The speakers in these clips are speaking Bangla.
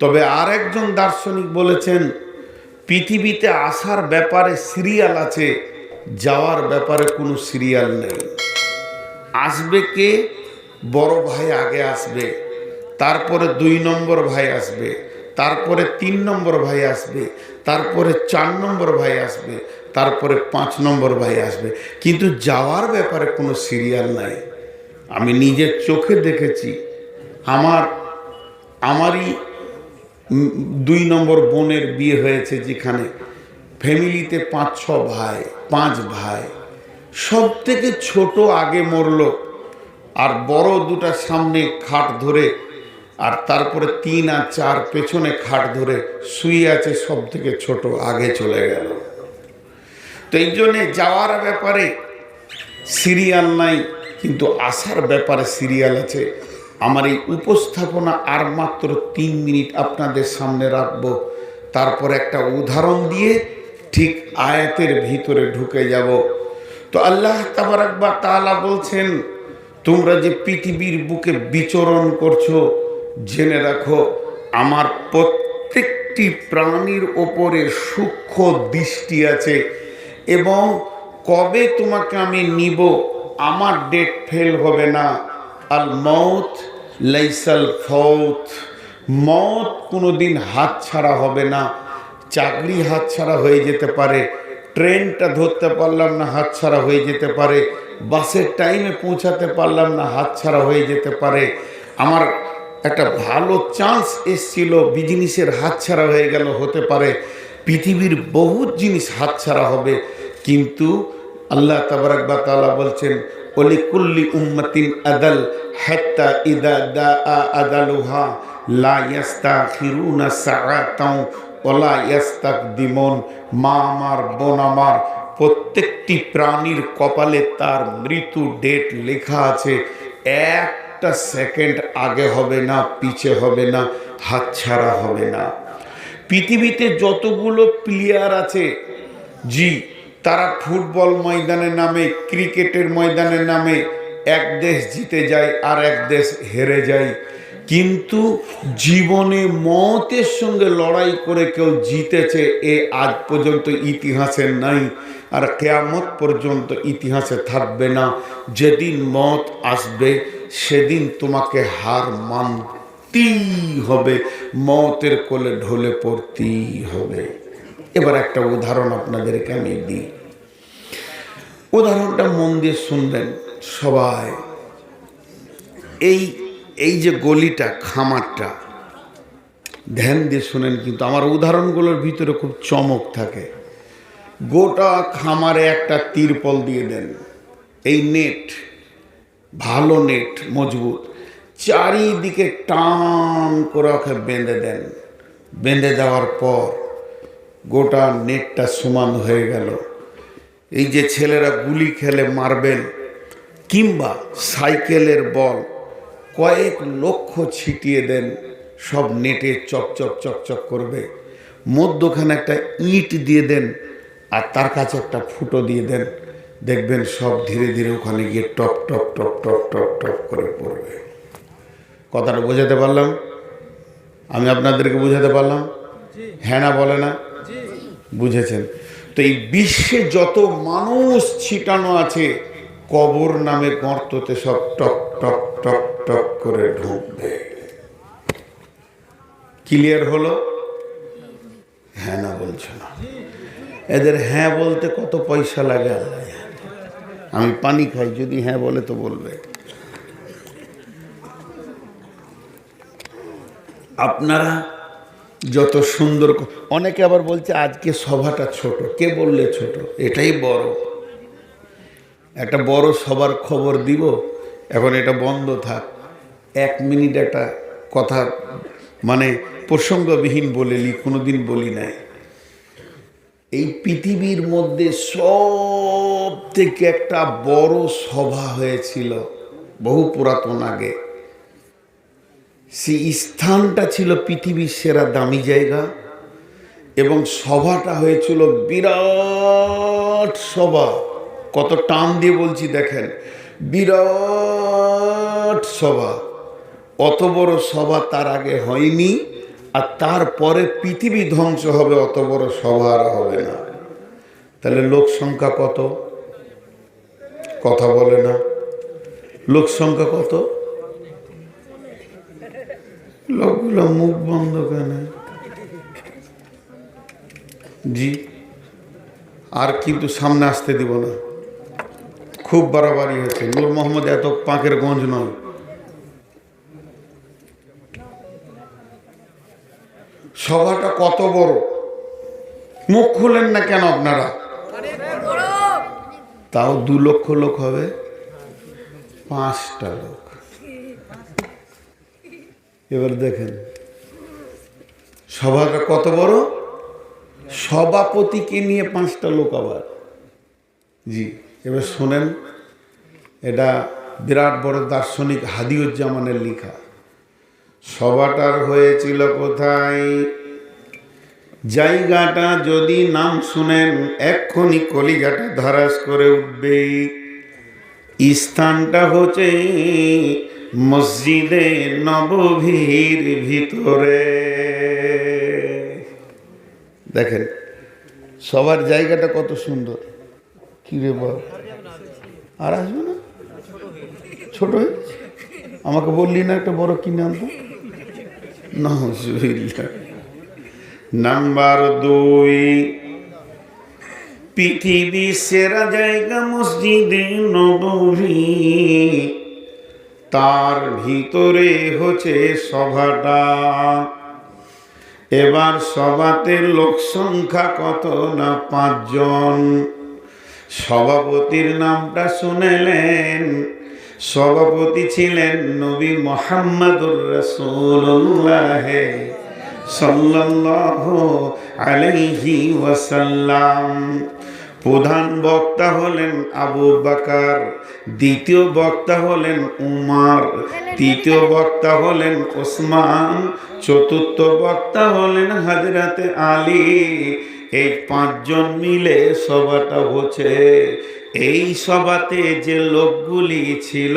তবে আর একজন দার্শনিক বলেছেন, পৃথিবীতে আসার ব্যাপারে সিরিয়াল আছে, যাওয়ার ব্যাপারে কোনো সিরিয়াল নেই। আসবে কে? বড় ভাই আগে আসবে, তারপরে দুই নম্বর ভাই আসবে, তারপরে তিন নম্বর ভাই আসবে, তারপরে চার নম্বর ভাই আসবে, তারপরে পাঁচ নম্বর ভাই আসবে। কিন্তু যাওয়ার ব্যাপারে কোনো সিরিয়াল নাই। আমি নিজের চোখে দেখেছি, আমার, আমারই দুই নম্বর বোনের বিয়ে হয়েছে যেখানে ফ্যামিলিতে পাঁচ, ছ ভাই, পাঁচ ভাই। সব থেকে ছোট আগে মরলো, আর বড় দুটা সামনে খাট ধরে, আর তারপরে তিন আর চার পেছনে খাট ধরে শুয়ে আছে সব থেকে ছোট, আগে চলে গেল। তো এই জন্যে যাওয়ার ব্যাপারে সিরিয়াল নাই, কিন্তু আসার ব্যাপারে সিরিয়াল আছে। আমার এই উপস্থাপনা আর মাত্র তিন মিনিট আপনাদের সামনে রাখব। তারপর একটা উদাহরণ দিয়ে ঠিক আয়াতের ভিতরে ঢুকে যাব। তো আল্লাহ তাবারাকবা তাআলা বলছেন, তোমরা যে পৃথিবীর বুকে বিচরণ করছ, জেনে রাখো, আমার প্রত্যেকটি প্রাণীর ওপরে সূক্ষ্ম দৃষ্টি আছে এবং কবে তোমাকে আমি নিব, আমার ডেট ফেল হবে না। আল মৌত লাইসাল ফৌত। মত কোনোদিন হাত ছাড়া হবে না। চাকরি হাত ছাড়া হয়ে যেতে পারে। ট্রেনটা ধরতে পারলাম না, হাত ছাড়া হয়ে যেতে পারে। বাসের টাইমে পৌঁছাতে পারলাম না, হাত ছাড়া হয়ে যেতে পারে। আমার একটা ভালো চান্স এসছিল, বিজনেসের হাত ছাড়া হয়ে গেল, হতে পারে। পৃথিবীর বহুত জিনিস হাত ছাড়া হবে। কিন্তু আল্লাহ তাবারাকবা তাআলা বলছেন ওলি কুল্লি উম্মাতিন আদাল হাত্তা ইদা দা আ আদালুহা লা ইয়াস্তাখিরুনা সাআতাও ওলা ইয়াস্তাক দিমন মা আমার, বোন আমার, প্রত্যেকটি প্রাণীর কপালে তার মৃত্যু ডেট লেখা আছে। একটা সেকেন্ড আগে হবে না, পিছে হবে না, হাতছাড়া হবে না। পৃথিবীতে যতগুলো প্লেয়ার আছে, জি তারা ফুটবল ময়দানে নামে, ক্রিকেটের ময়দানে নামে, এক দেশ জিতে যায় আর এক দেশ হেরে যায়। কিন্তু জীবনে মতের সঙ্গে লড়াই করে কেউ জিতেছে এ আজ পর্যন্ত ইতিহাসে নাই। আর কেয়ামত পর্যন্ত ইতিহাসে থাকবে না। যেদিন মত আসবে, সেদিন তোমাকে হার মানতেই হবে। মতের কোলে ঢলে পড়তেই হবে। এবার একটা উদাহরণ আপনাদেরকে আমি দিই। উদাহরণটা মন দিয়ে শুনবেন সবাই। এই এই যে গলিটা, খামারটা, ধ্যান দিয়ে শোনেন কিন্তু আমার উদাহরণগুলোর ভিতরে খুব চমক থাকে। গোটা খামারে একটা তিরপল দিয়ে দেন। এই নেট, ভালো নেট, মজবুত। চারিদিকে টান করে ওকে বেঁধে দেন। বেঁধে দেওয়ার পর গোটা নেটটা সমান হয়ে গেল। এই যে ছেলেরা গুলি খেলে মারবেন কিংবা সাইকেলের বল কয়েক লক্ষ ছিটিয়ে দেন সব নেটে চকচক চকচক করবে। মধ্যখানে একটা ইট দিয়ে দেন আর তার কাছে একটা ফুটো দিয়ে দেন। দেখবেন সব ধীরে ধীরে ওখানে গিয়ে টপ টপ টপ টপ টপ টপ করে পড়বে। কথাটা বোঝাতে পারলাম? আমি আপনাদেরকে বোঝাতে পারলাম? হ্যাঁ না বলে না? বুঝেছেন। তো এই বিশ্বে যত মানুষ ছিটানো আছে, কবর নামে গর্ততে সব টক টক টক টক করে ঢুকবে। ক্লিয়ার হলো? হ্যাঁ না বলছো না। এদের হ্যাঁ বলতে কত পয়সা লাগে আমি পানি খাই, যদি হ্যাঁ বলে তো বলবে। আপনারা যত সুন্দর অনেকে আবার বলছে, আজকে সভাটা ছোট। কে বললে ছোট? এটাই বড়। একটা বড় সবার খবর দিব, এখন এটা বন্ধ থাক। এক মিনিট একটা কথা মানে প্রসঙ্গবিহীন বলে বলেলি কোনোদিন বলি নাই। এই পৃথিবীর মধ্যে সব থেকে একটা বড় সভা হয়েছিল, বহু পুরাতন আগে। সেই স্থানটা ছিল পৃথিবীর সেরা দামি জায়গা এবং সভাটা হয়েছিল বিরাট সভা। কত টান দিয়ে বলছি দেখেন, বিরাট সভা। অত বড় সভা তার আগে হয়নি আর তারপরে পৃথিবী ধ্বংস হবে, অত বড় সভা আর হবে না। তাহলে লোক সংখ্যা কত? কথা বলে না। লোক সংখ্যা কত? লোকগুলো মুখ বন্ধ কেন জি। আর কিন্তু সামনে আসতে দিব না। খুব বাড়াবাড়ি হয়েছে নূর মোহাম্মদ এত পাঁকের গঞ্জ নয়। সভাটা কত বড়? মুখ খুলেন না কেন আপনারা? তাও দু লক্ষ লোক হবে। পাঁচটা লোক। এবার দেখেন। সভাটা কত বড়? সভাপতিকে নিয়ে পাঁচটা লোক আবার। জি, এবার শোনেন, এটা বিরাট বড় দার্শনিক হাদিউজ্জামানের লেখা। সভাটার হয়েছিল কোথায়? জায়গাটা যদি নাম শুনেন, এক্ষুনি কলিজাটা ধারাস করে উঠবে। স্থানটা হচ্ছে মসজিদে নবভীর ভিতরে। দেখেন, সবার জায়গাটা কত সুন্দর। কি রে বাবা আর আসবে না? ছোট হয়েছে আমাকে বললি না একটা বড় কিনে আনতো নাহজুবিল্লাহ নাম্বার দুই, পৃথিবী সেরা জায়গা মসজিদে নবী তার ভিতরে হচ্ছে সভাটা। এবার সভাতে লোক সংখ্যা কত না পাঁচজন? সভাপতির নামটা শুনেলেন। সভাপতি ছিলেন নবী মোহাম্মদুর রসুল্লাহ সাল্লাল্লাহু আলাইহি ওয়াসাল্লাম। প্রধান বক্তা হলেন আবু বাকার, দ্বিতীয় বক্তা হলেন উমার, তৃতীয় বক্তা হলেন ওসমান, চতুর্থ বক্তা হলেন হাজরাতে আলী। এই পাঁচজন মিলে সভাটা হচ্ছে। এই সভাতে যে লোকগুলি ছিল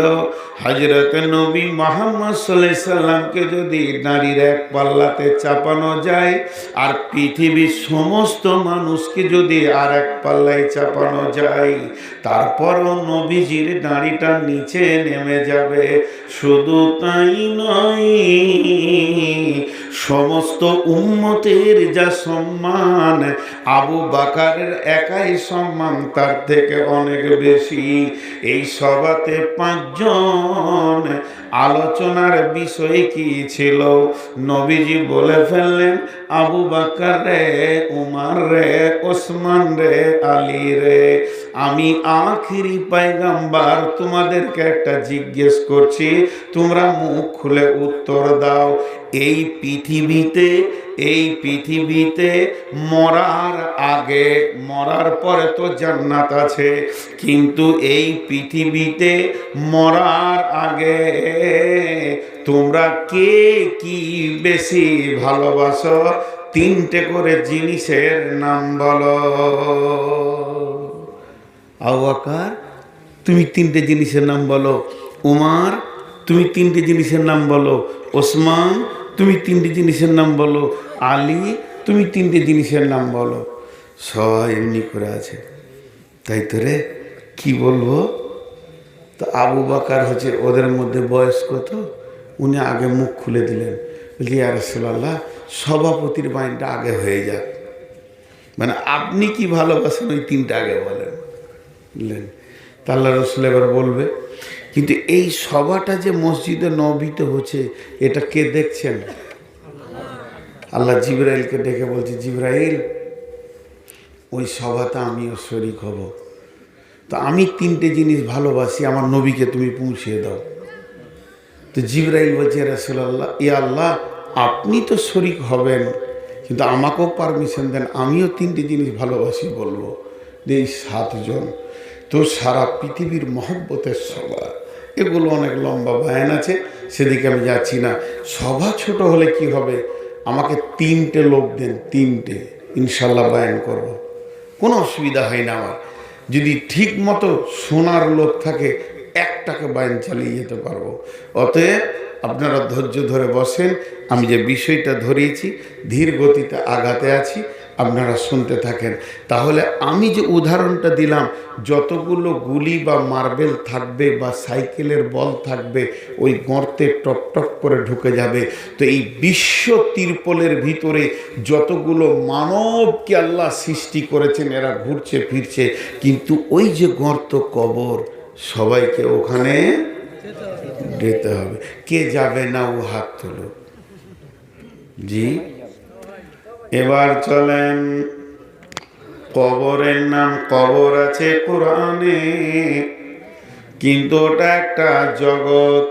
হজরত নবী মোহাম্মদ সাল্লাহ সাল্লামকে যদি নারীর এক পাল্লাতে চাপানো যায়, আর পৃথিবীর সমস্ত মানুষকে যদি আর এক পাল্লায় চাপানো যায়, তারপরও নবীজির নারীটা নিচে নেমে যাবে। শুধু তাই নয় সমস্ত উম্মতের যা সম্মান, আবু বাকারের একাই সম্মান, তার থেকে অনেক বেশি। এই সভাতে পাঁচজন আলোচনার বিষয় কি ছিল? নবীজি বলে ফেললেন, আবু বাকার রে, উমার রে, ওসমান রে, আলী রে, আমি আখিরি পাইগাম্বার তোমাদেরকে একটা জিজ্ঞেস করছি, তোমরা মুখ খুলে উত্তর দাও। এই পৃথিবীতে এই পৃথিবীতে মরার আগে, মরার পরে তো জান্নাত আছে, কিন্তু এই পৃথিবীতে মরার আগে তোমরা কে কি বেশি ভালোবাসো? তিনটে করে জিনিসের নাম বলো। আওয়াকার তুমি তিনটে জিনিসের নাম বলো। উমার, তুমি তিনটে জিনিসের নাম বলো। ওসমান তুমি তিনটি জিনিসের নাম বলো, আলী, তুমি তিনটে জিনিসের নাম বলো। সবাই এমনি করে আছে। তাই তো রে, কি বলব? তো আবু বাকার হচ্ছে ওদের মধ্যে বয়স কত? উনি আগে মুখ খুলে দিলেন। বলছি আরসাল্লাহ সভাপতির বাইনটা আগে হয়ে যাক। মানে আপনি কি ভালোবাসেন, ওই তিনটা আগে বলেন। বুঝলেন তা আল্লাহ রসুল এবার বলবে কিন্তু এই সভাটা যে মসজিদে নবিত হচ্ছে, এটা কে দেখছেন? আল্লাহ জিব্রাইলকে ডেকে বলছে, জিব্রাইল, ওই সভাতে আমিও শরিক হব। তো আমি তিনটে জিনিস ভালোবাসি, আমার নবীকে তুমি পৌঁছিয়ে দাও। তো জিব্রাইল বলছে রাসুলাল্লাহ, ইয়া আল্লাহ, আপনি তো শরিক হবেন, কিন্তু আমাকেও পারমিশন দেন, আমিও তিনটে জিনিস ভালোবাসি বলব। এই সাতজন তো সারা পৃথিবীর মহব্বতের সভা। এগুলো অনেক লম্বা বায়ান আছে, সেদিকে আমি যাচ্ছি না। সভা ছোট হলে কি হবে? আমাকে তিনটে লোক দেন, তিনটে। ইনশাল্লাহ বায়ান করব। কোনো অসুবিধা হয় না আমার। যদি ঠিক মতো শোনার লোক থাকে, একটাকে বায়ান চালিয়ে যেতে পারব। অতএব আপনারা ধৈর্য ধরে বসেন। আমি যে বিষয়টা ধরিয়েছি, ধীর গতিতে আঘাতে আছি। আপনারা শুনতে থাকেন। তাহলে আমি যে উদাহরণটা দিলাম, যতগুলো গুলি বা মার্বেল থাকবে বা সাইকেলের বল থাকবে, ওই গর্তে টপ টপ করে ঢুকে যাবে। তো এই বিশ্ব তিরপলের ভিতরে যতগুলো মানবকে আল্লাহ সৃষ্টি করেছেন, এরা ঘুরছে, ফিরছে। কিন্তু ওই যে গর্ত কবর, সবাইকে ওখানে যেতে হবে। কে যাবে না ও হাত তোলো? জি? এবার চলেন কবরের নাম, কবর আছে কোরআনে, কিন্তু ওটা একটা জগৎ।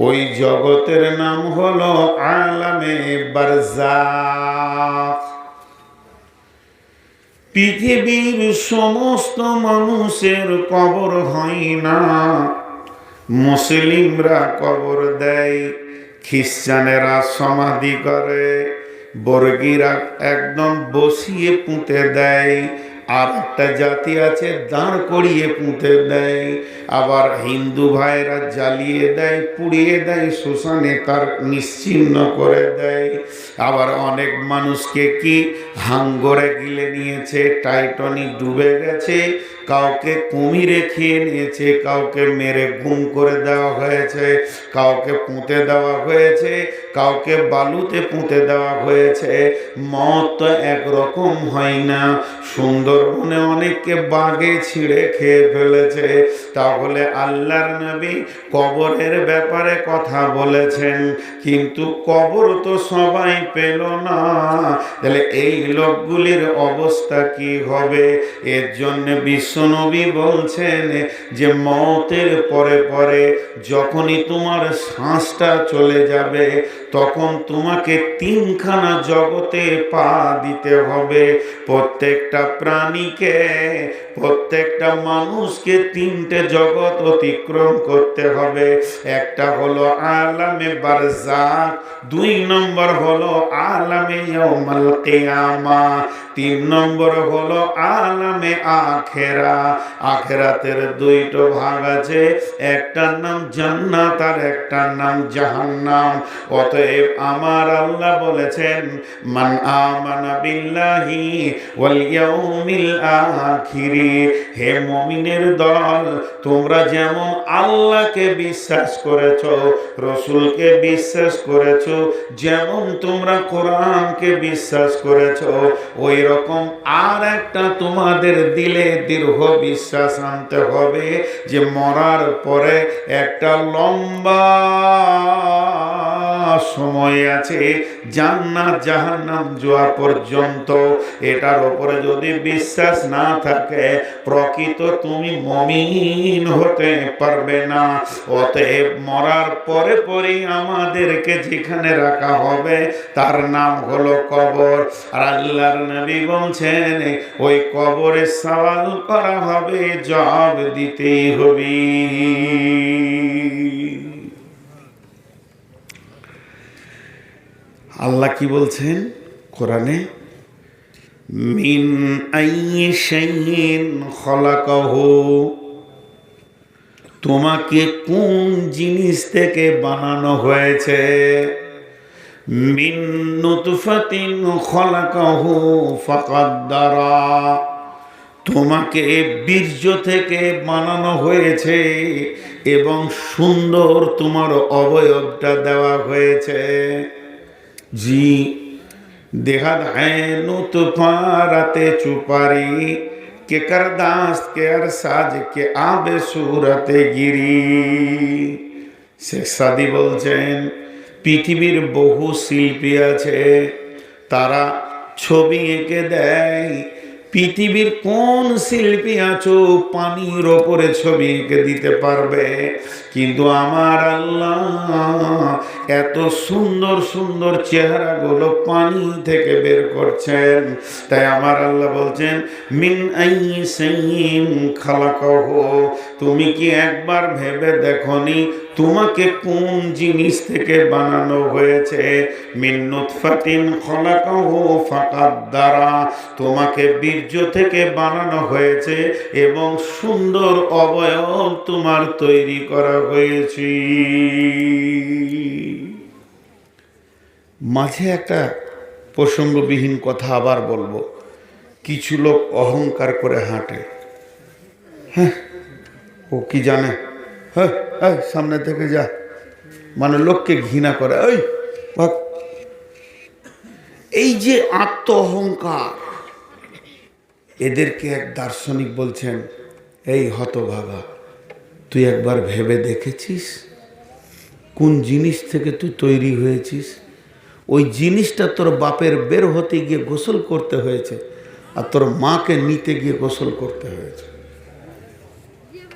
ওই জগতের নাম হলো আলামে বারজাখ পৃথিবীর সমস্ত মানুষের কবর হয় না। মুসলিমরা কবর দেয়, খ্রিস্টানেরা সমাধি করে। বর্গীরা একদম বসিয়ে পুঁতে দেয়। আর একটা জাতি আছে, দাঁড় করিয়ে পুঁতে দেয়। আবার হিন্দু ভাইরা জ্বালিয়ে দেয়, পুড়িয়ে দেয়, শ্মশানে তার নিশ্চিহ্ন করে দেয়। আবার অনেক মানুষকে কি হাঙ্গরে গিলে নিয়েছে টাইটনি ডুবে গেছে, কাউকে কুমিরে খেয়ে নিয়েছে, কাউকে মেরে গুম করে দেওয়া হয়েছে, কাউকে পুঁতে দেওয়া হয়েছে, কাউকে বালুতে পুঁতে দেওয়া হয়েছে। মত তো একরকম হয় না। সুন্দরবনে অনেককে বাগে ছিঁড়ে খেয়ে ফেলেছে। তাহলে আল্লাহর নবী কবরের ব্যাপারে কথা বলেছেন, কিন্তু কবর তো সবাই পেল না। তাহলে এই লোকগুলির অবস্থা কি হবে? এর জন্য বিশ্বনবী বলছেন যে, মতের পরে পরে যখনই তোমার শ্বাসটা চলে যাবে, তখন তোমাকে তিনখানা জগতে পা দিতে হবে। প্রত্যেকটা প্রাণীকে, প্রত্যেকটা মানুষকে তিনটে জগৎ অতিক্রম করতে হবে। একটা হলো আলামে বারজাক দুই নম্বর হলো আলামে ইয়াউমাল কিয়ামা। তিন নম্বর হলো আলামে আখেরা। আখেরাতের দুইটো ভাগ আছে একটার নাম জান্নাত আর একটার নাম জাহান্নাম। অতএব আমার আল্লাহ বলেছেন, মান আমানা বিল্লাহি ওয়াল ইয়াউমিল আখিরি। হে মুমিনের দল, তোমরা যেমন আল্লাহকে বিশ্বাস করেছ, রসুলকে বিশ্বাস করেছ, যেমন তোমরা কোরআনকে বিশ্বাস করেছ ওই রকম আর একটা তোমাদের দিলে দীর্ঘ বিশ্বাস আনতে হবে যে মরার পরে একটা লম্বা সময় আছে। জান্নাত জাহান্নাম যাওয়া পর্যন্ত। এটার উপরে যদি বিশ্বাস না থাকে, প্রকৃত তুমি মমিন হতে পারবে না। অতএব মরার পরে পরেই আমাদেরকে যেখানে রাখা হবে, তার নাম হলো কবর। আর আল্লাহর নবী বলছেন, ওই কবরে সওয়াল করা হবে, জবাব দিতেই হবে। আল্লাহ কি বলছেন? কোরআনে, মিন খলাকাহু তোমাকে কোন জিনিস থেকে বানানো হয়েছে? মিন নুতফাতিন খলাকাহু ফাকাদ্দারা তোমাকে বীর্য থেকে বানানো হয়েছে এবং সুন্দর তোমার অবয়বটা দেওয়া হয়েছে। जी देहद है नुतफा राते चुपारी के करदास्त के अरसाज के आबे सूरते গিরি শেখ সাদি বলছেন পৃথিবীর বহু শিল্পী আছে তারা ছবি এঁকে দেয় পৃথিবীর কোন শিল্পী আছো পানির ওপরে ছবি এঁকে দিতে পারবে কিন্তু আমার আল্লাহ এত সুন্দর সুন্দর চেহারাগুলো পানি থেকে বের করছেন। তাই আমার আল্লাহ বলছেন, মিন আই খালাকহ। তুমি কি একবার ভেবে দেখনি তোমাকে কোন জিনিস থেকে বানানো হয়েছে? ফাকাদ্দারা তোমাকে বীর্য থেকে বানানো হয়েছে এবং সুন্দর অবয়ব তোমার তৈরি করা হয়েছি। মাঝে একটা প্রসঙ্গবিহীন কথা আবার বলব। কিছু লোক অহংকার করে হাঁটে। হ্যাঁ ও কি জানে? হ্যাঁ এই, সামনে থেকে যা। মানে লোককে ঘৃণা করে। ওই। এই যে আত্ম অহংকার এদেরকে এক দার্শনিক বলছেন এই হতভাগা। তুই একবার ভেবে দেখেছিস? কোন জিনিস থেকে তুই তৈরি হয়েছিস? ওই জিনিসটা তোর বাপের বের হতে গিয়ে গোসল করতে হয়েছে আর তোর মাকে নিতে গিয়ে গোসল করতে হয়েছে।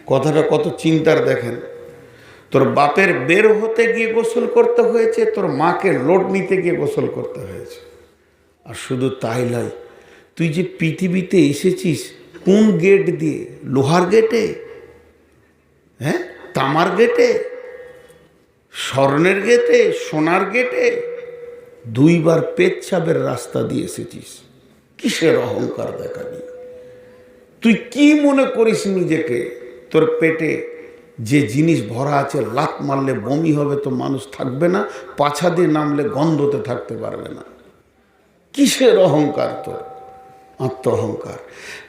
কথাটা কত চিন্তার দেখেন। তোর বাপের বের হতে গিয়ে গোসল করতে হয়েছে, তোর মাকে লোড নিতে গিয়ে গোসল করতে হয়েছে। আর শুধু তাই নয়, তুই যে পৃথিবীতে এসেছিস কোন গেট দিয়ে? লোহার গেটে হ্যাঁ? তামার গেটে, স্বর্ণের গেটে, সোনার গেটে দুইবার পেচ্ছাবের রাস্তা দিয়ে এসেছিস। কিসের অহংকার দেখাবি তুই কি মনে করিস নিজেকে? তোর পেটে যে জিনিস ভরা আছে লাত মারলে বমি হবে তো মানুষ থাকবে না, পাছা দিয়ে নামলে গন্ধতে থাকতে পারবে না। কিসের অহংকার তোর? আত্ম অহংকার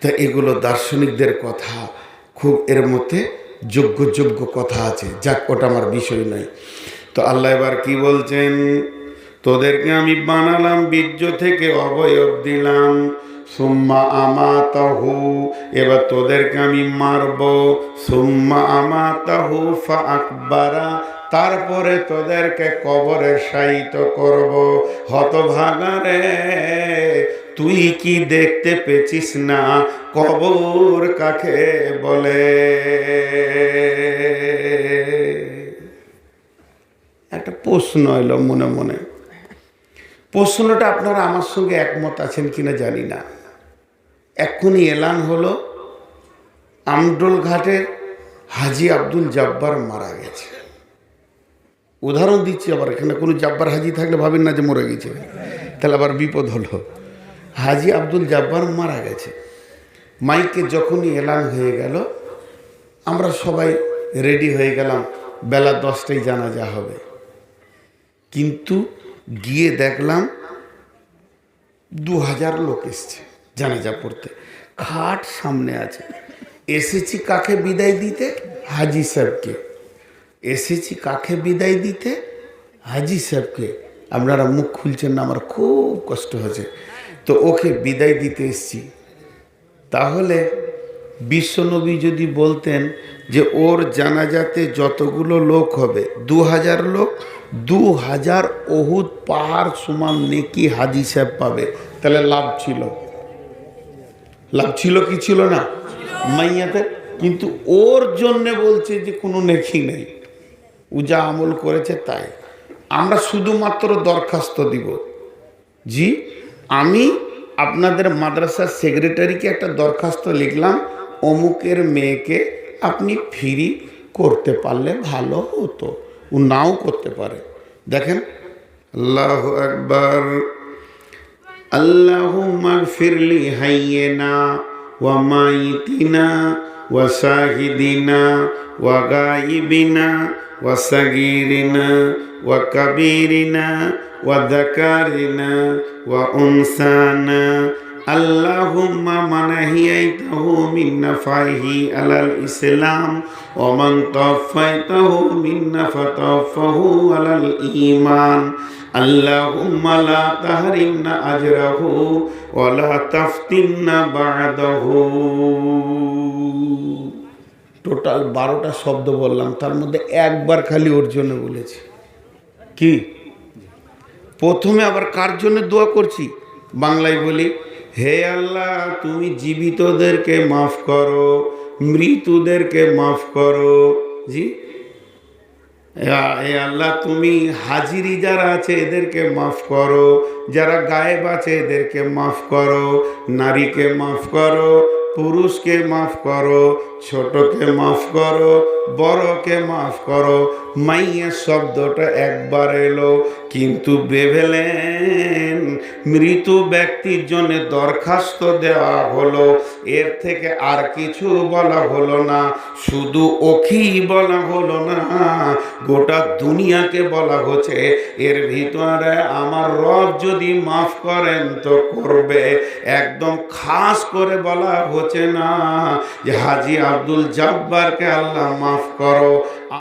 তা এগুলো দার্শনিকদের কথা খুব এর মধ্যে যোগ্য যোগ্য কথা আছে, যাক, ওটা আমার বিষয় নয়। তো আল্লাহ এবার কি বলছেন? তোদেরকে আমি বানালাম, বীর্য থেকে অবয়ব দিলাম। সুম্মা আমা এবার তোদেরকে আমি মারব। সুম্মা আমা ফা আকবারা তারপরে তোদেরকে কবরে শায়িত করব। হতভাগারে তুই কি দেখতে পেছিস না? কবর কাকে বলে? একটা প্রশ্ন এলো মনে মনে। প্রশ্নটা আপনারা আমার সঙ্গে একমত আছেন কিনা জানি না। এক্ষুনি এলান হলো, আমডোল ঘাটের হাজি আব্দুল জাব্বার মারা গেছে। উদাহরণ দিচ্ছি আবার, এখানে কোনো জাব্বার হাজি থাকলে ভাবেন না যে মরে গেছে। তাহলে আবার বিপদ হলো। হাজি আব্দুল জাব্বার মারা গেছে। মাইকে যখনই এলান হয়ে গেল, আমরা সবাই রেডি হয়ে গেলাম, বেলা দশটায় জানাজা হবে। কিন্তু গিয়ে দেখলাম দু হাজার লোক এসছে জানাজা পড়তে। খাট সামনে আছে। এসেছি কাকে বিদায় দিতে? হাজি সাহেবকে। এসেছি কাকে বিদায় দিতে? হাজি সাহেবকে। আপনারা মুখ খুলছেন না, আমার খুব কষ্ট হয়েছে তো ওকে বিদায় দিতে এসছি। তাহলে বিশ্বনবী যদি বলতেন যে ওর জানাজাতে যতগুলো লোক হবে দু হাজার লোক দু হাজার অহুদ পাহাড় সমান নেকি হাজি সাহেব পাবে। তাহলে লাভ ছিল। লাভ ছিল কি ছিল না? মাইয়াতে। কিন্তু ওর জন্যে বলছে যে কোনো নেকি নেই। ও যা আমল করেছে তাই। আমরা শুধুমাত্র দরখাস্ত দিব। জি? আমি আপনাদের মাদ্রাসার সেক্রেটারিকে একটা দরখাস্ত লিখলাম, অমুকের মেয়েকে আপনি ফ্রি করতে পারলে ভালো হতো, ও নাও করতে পারে। দেখেন, আল্লাহ একবার আল্লাহুম্মা ফিরলি হাইয়েনা ওয়া মাইতিনা ওয়া শাহিদিনা ওয়া গাইবিনা وصغيرنا وكبيرنا وذكرنا وأنثانا اللهم من هيته من نفعه على الإسلام ومن طفيته من فتوفه على الإيمان اللهم لا تحرمنا أجره ولا تفتنا بعده টোটাল বারোটা শব্দ বললাম, তার মধ্যে একবার খালি ওর জন্য বলেছি। কি? প্রথমে আবার কার জন্য দোয়া করছি? বাংলায় বলি, হে আল্লাহ, তুমি জীবিতদেরকে মাফ করো মৃতদেরকে মাফ করো। জি? এ আল্লাহ, তুমি হাজিরি যারা আছে এদেরকে মাফ করো, যারা গায়েব আছে এদেরকে মাফ করো, নারীকে মাফ করো পুরুষকে মাফ করো ছোটকে মাফ করো বড়কে মাফ করো মাইয়ের শব্দটা একবার এলো, কিন্তু বেভেলেন মৃত ব্যক্তির জন্য দরখাস্ত দেওয়া হলো। এর থেকে আর কিছু বলা হলো না, শুধু ওখি বলা হলো না, গোটা দুনিয়াকে বলা হচ্ছে। এর ভিতরে আমার রব যদি মাফ করেন তো করবে। একদম খাস করে বলা হচ্ছে না যে হাজি আব্দুল জব্বারকে আল্লাহ মাফ করো।